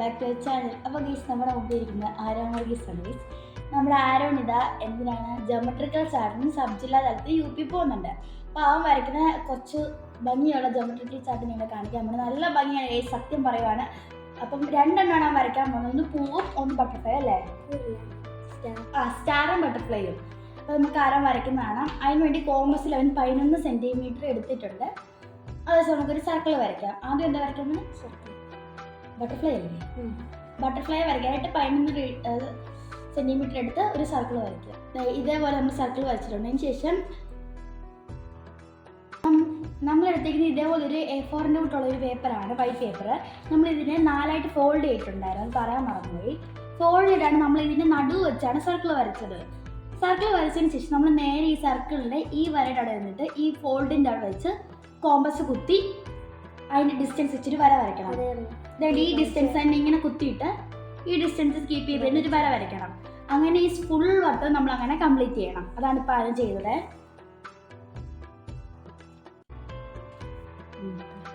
Back to channel അപ്പോൾ ഗീസ് നമ്മുടെ മുമ്പിൽ ഇരിക്കുന്ന ഗീസ് സർവീസ് നമ്മുടെ ആരോണിത എന്തിനാണ് ജോമെട്രിക്കൽ ചാർട്ടിന് സബ് ജില്ലാ തലത്തിൽ യു പി പോകുന്നുണ്ട്. അപ്പോൾ അവൻ വരയ്ക്കുന്ന കുറച്ച് ഭംഗിയുള്ള ജോമെട്രിക്കൽ ചാർട്ടിനെ ഇവിടെ കാണിക്കാൻ നമ്മൾ നല്ല ഭംഗിയാണ് ഏ സത്യം പറയുവാണ്. അപ്പം രണ്ടെണ്ണമാണ് അവൻ വരയ്ക്കാൻ പോകുന്നത്. ഒന്ന് പൂവും ഒന്ന് ബട്ടർഫ്ലൈ അല്ലേ? ആ സ്റ്റാറും ബട്ടർഫ്ലൈയും അപ്പോൾ നമുക്ക് ആരോ വരയ്ക്കുന്ന കാണാം. അതിന് വേണ്ടി കോമ്പസിൽ അവൻ പതിനൊന്ന് സെന്റിമീറ്റർ എടുത്തിട്ടുണ്ട്. അതേസമയം നമുക്കൊരു സർക്കിൾ വരയ്ക്കാം. ആദ്യം എന്താ വരയ്ക്കുന്നത്? ബട്ടർഫ്ലൈ അല്ലേ? ബട്ടർഫ്ലൈ വരയ്ക്കാനായിട്ട് പതിനൊന്ന് സെന്റിമീറ്റർ എടുത്ത് ഒരു സർക്കിൾ വരയ്ക്കുക. ഇതേപോലെ നമ്മൾ സർക്കിൾ വരച്ചിട്ടുണ്ട്. അതിന് ശേഷം നമ്മൾ എടുത്തേക്കുന്നത് ഇതേപോലെ ഒരു എ ഫോറിന്റെ കൂട്ടുള്ള ഒരു പേപ്പറാണ് വൈറ്റ് പേപ്പർ നമ്മൾ ഇതിനെ നാലായിട്ട് ഫോൾഡ് ചെയ്തിട്ടുണ്ടായിരുന്നു. അത് പറയാൻ മറന്നുപോയി. ഫോൾഡ് ചെയ്തിട്ടാണ് നമ്മൾ ഇതിന്റെ നടുവ് വെച്ചാണ് സർക്കിൾ വരച്ചത്. സർക്കിൾ വരച്ചതിന് ശേഷം നമ്മൾ നേരെ ഈ സർക്കിളിന്റെ ഈ വരയുടെ അവിടെ നിന്നിട്ട് ഈ ഫോൾഡിന്റെ അവിടെ വെച്ച് കോമ്പസ് കുത്തി അതിന്റെ ഡിസ്റ്റൻസ് വെച്ചിട്ട് വര വരയ്ക്കണം. അതായത് ഈ ഡിസ്റ്റൻസ് തന്നെ ഇങ്ങനെ കുത്തിയിട്ട് ഈ ഡിസ്റ്റൻസ് കീപ്പ് ചെയ്ത് തന്നെ ഒരു വര വരയ്ക്കണം. അങ്ങനെ ഈ ഫുൾ വട്ടം നമ്മൾ അങ്ങനെ കംപ്ലീറ്റ് ചെയ്യണം. അതാണ് ഇപ്പോൾ ആദ്യം ചെയ്തത്.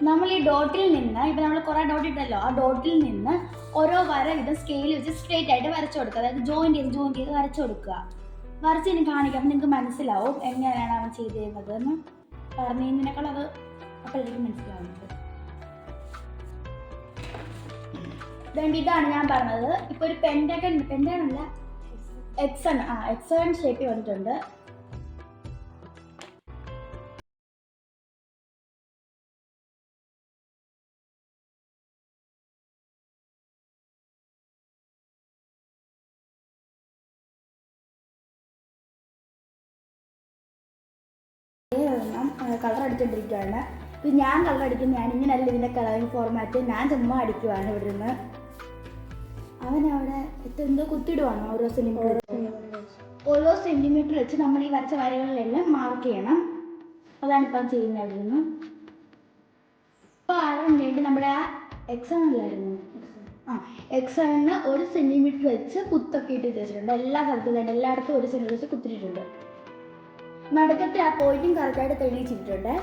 നമ്മൾ ഈ ഡോട്ടിൽ നിന്ന് ഇപ്പം നമ്മൾ കുറേ ഡോട്ട് ഇട്ടല്ലോ. ആ ഡോട്ടിൽ നിന്ന് ഓരോ വര ഇത് സ്കെയിൽ വെച്ച് സ്ട്രേറ്റ് ആയിട്ട് വരച്ചു കൊടുക്കുക. അതായത് ജോയിൻ ചെയ്ത് ജോയിൻ ചെയ്ത് വരച്ചു കൊടുക്കുക. വരച്ച് ഇനി കാണിക്കാം. നിങ്ങൾക്ക് മനസ്സിലാവും എങ്ങനെയാണ് അവൻ ചെയ്തിരുന്നത് എന്ന്. പറഞ്ഞതിനേക്കാൾ അത് അപ്പോഴത്തേക്കും മനസ്സിലാവുന്നത് അതുകൊണ്ട് ഇതാണ് ഞാൻ പറഞ്ഞത്. ഇപ്പൊ ഒരു പെൻഡകൺ പെൻഡഗൺ അല്ല എക്സൺ ആ എക്സൺ ഷേപ്പിൽ വന്നിട്ടുണ്ട് കളർ അടിച്ചോണ്ടിരിക്കുകയാണ് ഇത് ഞാൻ കളർ അടിക്കും. ഞാൻ ഇങ്ങനെയല്ല ഇതിന്റെ കളറിങ് ഫോർമാറ്റ് ഞാൻ ചുമ്മാ അടിക്കുവാണ് ഇവിടെ നിന്ന് അവൻ അവിടെ എന്തോ കുത്തിടുവാണ് ഓരോ സെന്റിമീറ്റർ ഓരോ സെന്റിമീറ്റർ വെച്ച് നമ്മൾ ഈ വരച്ച വരകളിലെല്ലാം മാർക്ക് ചെയ്യണം. അതാണ് ഇപ്പം ചെയ്യുന്നതായിരുന്നു ഇപ്പോൾ ആരാൻ വേണ്ടി നമ്മുടെ ആ എക്സാമിലായിരുന്നു ആ എക്സാമിന് ഒരു സെന്റിമീറ്റർ വെച്ച് കുത്തൊക്കെ ഇട്ട് വെച്ചിട്ടുണ്ട്. എല്ലാ സ്ഥലത്തും തന്നെ എല്ലായിടത്തും ഒരു സെന്റിമീറ്റർ വെച്ച് കുത്തിയിട്ടുണ്ട്. നടുക്കത്തെ ആ പോയിന്റും കറക്റ്റായിട്ട് തെളിയിച്ചിട്ടുണ്ട്.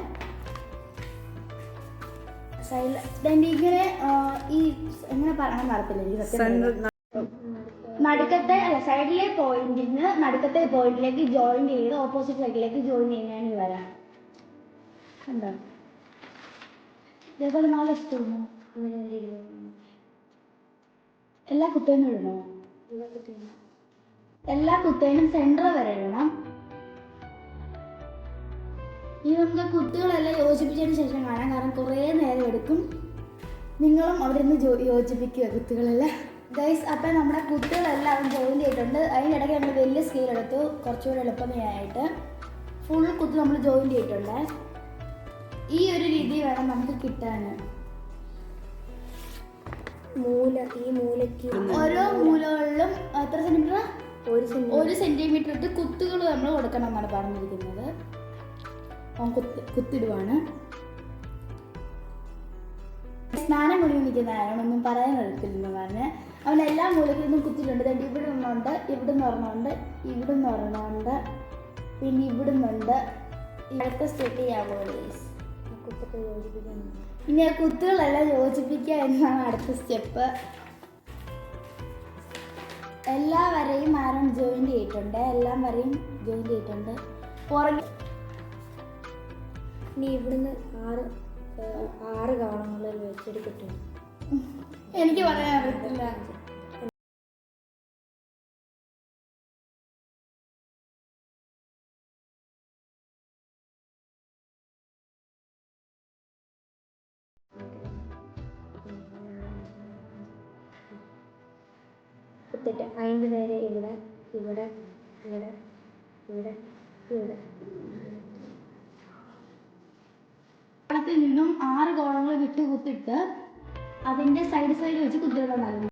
ഇങ്ങനെ ഈ എങ്ങനെ പറയാൻ എനിക്ക് പറഞ്ഞാ. നടുക്കത്തെ അല്ല സൈഡിലെ പോയിന്റിൽ നിന്ന് നടുക്കത്തെ പോയിന്റിലേക്ക് ജോയിൻ ചെയ്ത് ഓപ്പോസിറ്റ് സൈഡിലേക്ക് ജോയിൻ ചെയ്യുന്നതാണ് ഈ വരാം. കണ്ടോ? ഇതേപോലെ നാളെ ഇഷ്ടമാണോ എല്ലാ കുത്തേനും ഇടണോ? എല്ലാ കുത്തേനും സെന്റർ വരെ ഇടണം. ഈ നമുക്ക് കുത്തുകളെല്ലാം യോജിപ്പിച്ചതിന് ശേഷം കാണാം. കാരണം കുറേ നേരം എടുക്കും. നിങ്ങളും അവിടെ നിന്ന് ജോ യോജിപ്പിക്കുക കുത്തുകളെല്ലാം ഗൈസ് അപ്പം നമ്മുടെ കുത്തുകളെല്ലാം ജോയിൻ ചെയ്തിട്ടുണ്ട്. അതിനിടയ്ക്ക് നമ്മൾ വലിയ സ്കെയിൽ എടുത്തു. കുറച്ചുകൂടി എളുപ്പമായിട്ട് ഫുൾ കുത്ത് നമ്മൾ ജോയിൻ ചെയ്തിട്ടുണ്ട്. ഈ ഒരു രീതി വേണം നമുക്ക് കിട്ടാൻ. മൂല ഈ മൂലയ്ക്ക് ഓരോ മൂലകളിലും എത്ര ഒരു സെന്റിമീറ്റർ ഒരു സെന്റിമീറ്റർ ഇട്ട് കുത്തുകൾ നമ്മൾ കൊടുക്കണം എന്നാണ് പറഞ്ഞിരിക്കുന്നത്. അവൻ കുത്ത് കുത്തിടുവാണ്. സ്നാനം മുഴുവൻ നിൽക്കുന്ന ഒന്നും പറയാൻ എടുത്തില്ലെന്ന് പറഞ്ഞ് അവൻ എല്ലാ കുത്തിട്ടുണ്ട് കുത്തിയിട്ടുണ്ട്. ഇവിടെ നിന്നുണ്ട് ഇവിടെ നിന്ന് ഒരെണ്ണമുണ്ട് ഇവിടെ നിന്ന് ഒരെണ്ണമുണ്ട് പിന്നെ ഇവിടെ നിന്നുണ്ട് ഇവിടുത്തെ സ്റ്റെപ്പ് ചെയ്യാൻ പോലീസ് ഇനി ആ കുത്തുകളെല്ലാം യോജിപ്പിക്കുക എന്നാണ് അടുത്ത സ്റ്റെപ്പ് എല്ലാ വരെയും ആരും ജോയിൻ ചെയ്തിട്ടുണ്ട്. എല്ലാം വരെയും ജോയിൻ ചെയ്തിട്ടുണ്ട്. പുറകെ ഇനി ഇവിടുന്ന് ആറ് ആറ് കാണങ്ങളിൽ വെച്ചൊരു കിട്ടും എനിക്ക് പറയാൻ അറിയത്തില്ല. കുത്തിട്ട് അതിന്റെ നേരെ ഇവിടെ ഇവിടെ ഇവിടെ ഇവിടെ ഇവിടെ. കോളത്തിൽ നിന്നും ആറ് കോളങ്ങൾ വിട്ട് കുത്തിട്ട് അതിന്റെ സൈഡ് സൈഡ് വെച്ച് കുത്തിയിടുന്നുണ്ടായിരുന്നു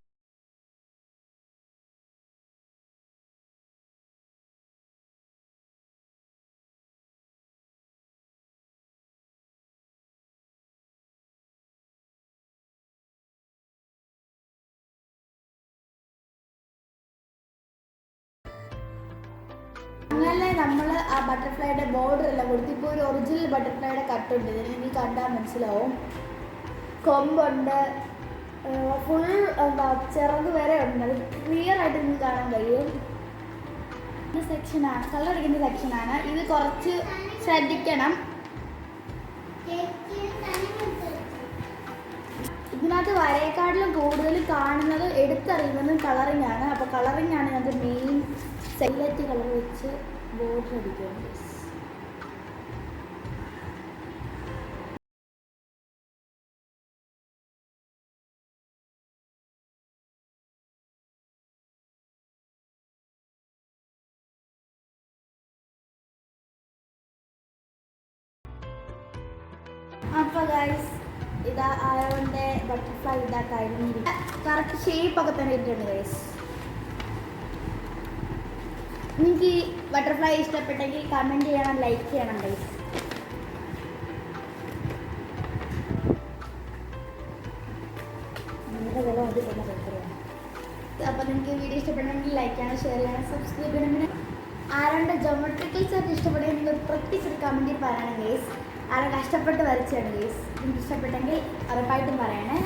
നമ്മൾ ആ ബട്ടർഫ്ലൈയുടെ ബോർഡർ എല്ലാം കൊടുത്ത് ഇപ്പോൾ ഒരു ഒറിജിനൽ ബട്ടർഫ്ലൈയുടെ കട്ടുണ്ട് ഇതിൽ എനിക്ക് കണ്ടാൽ മനസ്സിലാവും. കൊമ്പുണ്ട് ഫുൾ എന്താ ചിറക് വരെ ഉണ്ട്. അത് ക്ലിയർ ആയിട്ട് നിങ്ങൾക്ക് കാണാൻ കഴിയും. ഇത് സെക്ഷനാണ് കളർ അടിക്കുന്ന സെക്ഷനാണ് ഇത് കുറച്ച് ശ്രദ്ധിക്കണം. ഇതിനകത്ത് വരയെക്കാട്ടിലും കൂടുതൽ കാണുന്നത് എടുത്തറിയുന്നത് കളറിംഗ് ആണ്. അപ്പോൾ കളറിംഗ് ആണ് ഇതിനകത്ത് മെയിൻ സെല്ലറ്റ് കളർ വെച്ച് ബോർഡർ അടിക്കാം അപ്പോൾ ഗൈസ് ഇതാ ആയവന്റെ ബട്ടർഫ്ലൈ ഇതാ കഴിഞ്ഞിരിക്കും കറക്റ്റ് ഷേപ്പ് ഒക്കെ തന്നെ ഇട്ടിട്ടുണ്ട് ഗൈസ് നിങ്ങൾക്ക് ഈ ബട്ടർഫ്ലൈ ഇഷ്ടപ്പെട്ടെങ്കിൽ കമന്റ് ചെയ്യണം ലൈക്ക് ചെയ്യണം ഗൈസ് അപ്പോൾ നിങ്ങൾക്ക് വീഡിയോ ഇഷ്ടപ്പെടണമെങ്കിൽ ലൈക്ക് ചെയ്യണം ഷെയർ ചെയ്യണം സബ്സ്ക്രൈബ് ചെയ്യണം. ആരാണ്ട് ജോമെട്രിക്കൽ ചാർട്ട് ഇഷ്ടപ്പെടുകയാണെങ്കിൽ പ്രത്യേകിച്ച് കമന്റിൽ പറയണം ഗേസ് ആരാ കഷ്ടപ്പെട്ട് വരച്ചാണ് ഗേസ് നിങ്ങൾക്ക് ഇഷ്ടപ്പെട്ടെങ്കിൽ ഉറപ്പായിട്ടും പറയണേ.